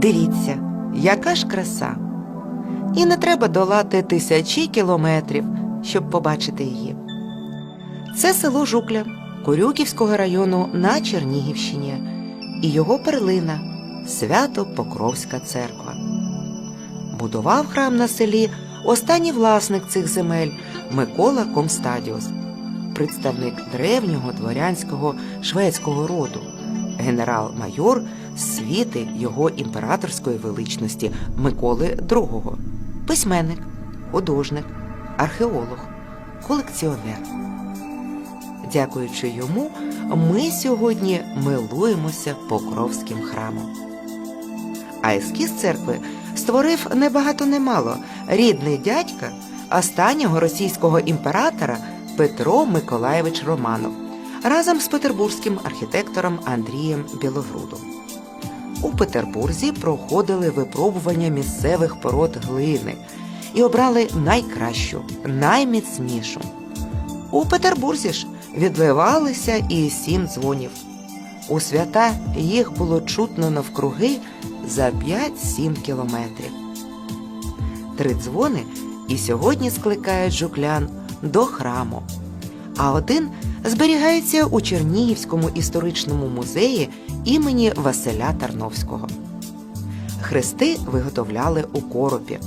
Дивіться, яка ж краса. І не треба долати тисячі кілометрів, щоб побачити її. Це село Жукля Корюківського району на Чернігівщині і його перлина Свято Покровська церква. Будував храм на селі останній власник цих земель Микола Комстадіус, представник древнього дворянського шведського роду, генерал-майор світи його імператорської величності Миколи II, письменник, художник, археолог, колекціонер. Дякуючи йому, ми сьогодні милуємося Покровським храмом. А ескіз церкви створив небагато немало рідний дядька останнього російського імператора Петро Миколаєвич Романов разом з петербурзьким архітектором Андрієм Білогрудом. У Петербурзі проходили випробування місцевих пород глини і обрали найкращу, найміцнішу. У Петербурзі ж відливалися і сім дзвонів. У свята їх було чутно навкруги за 5-7 кілометрів. Три дзвони і сьогодні скликають жуклян до храму, а один зберігається у Чернігівському історичному музеї імені Василя Тарновського. Хрести виготовляли у коропі,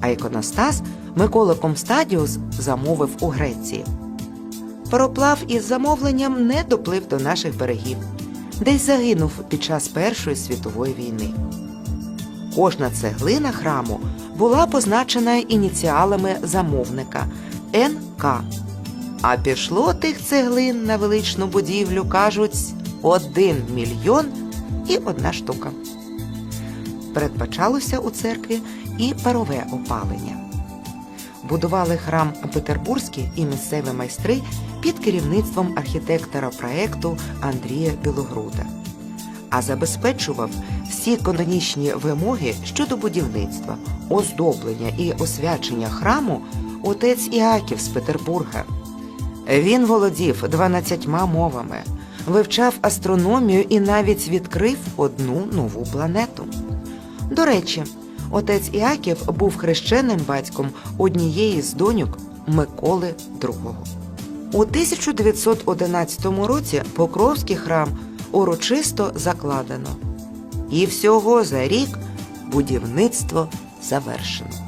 а іконостас Микола Комстадіус замовив у Греції. Пароплав із замовленням не доплив до наших берегів, десь загинув під час Першої світової війни. Кожна цеглина храму була позначена ініціалами замовника НК. А пішло тих цеглин на величну будівлю, кажуть, один мільйон і одна штука. Передбачалося у церкві і парове опалення. Будували храм Петербурзькі і місцеві майстри під керівництвом архітектора проекту Андрія Білогруда, а забезпечував всі канонічні вимоги щодо будівництва, оздоблення і освячення храму отець Іаків з Петербурга. Він володів 12 мовами, вивчав астрономію і навіть відкрив одну нову планету. До речі, отець Іаків був хрещеним батьком однієї з доньок Миколи II. У 1911 році Покровський храм урочисто закладено. І всього за рік будівництво завершено.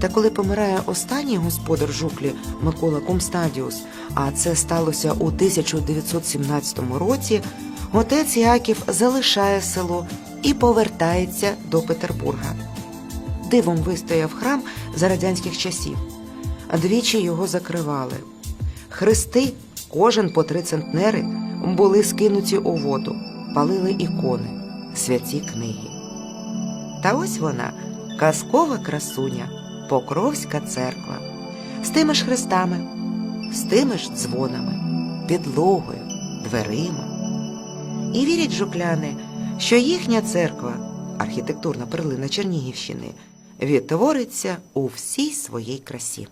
Та коли помирає останній господар жуклі Микола Комстадіус, а це сталося у 1917 році, отець Яків залишає село і повертається до Петербурга. Дивом вистояв храм за радянських часів. Двічі його закривали. Хрести, кожен по три центнери, були скинуті у воду, палили ікони, святі книги. Та ось вона, казкова красуня, Покровська церква, з тими ж хрестами, з тими ж дзвонами, підлогою, дверима. І вірять жукляни, що їхня церква, архітектурна перлина Чернігівщини, відтвориться у всій своїй красі.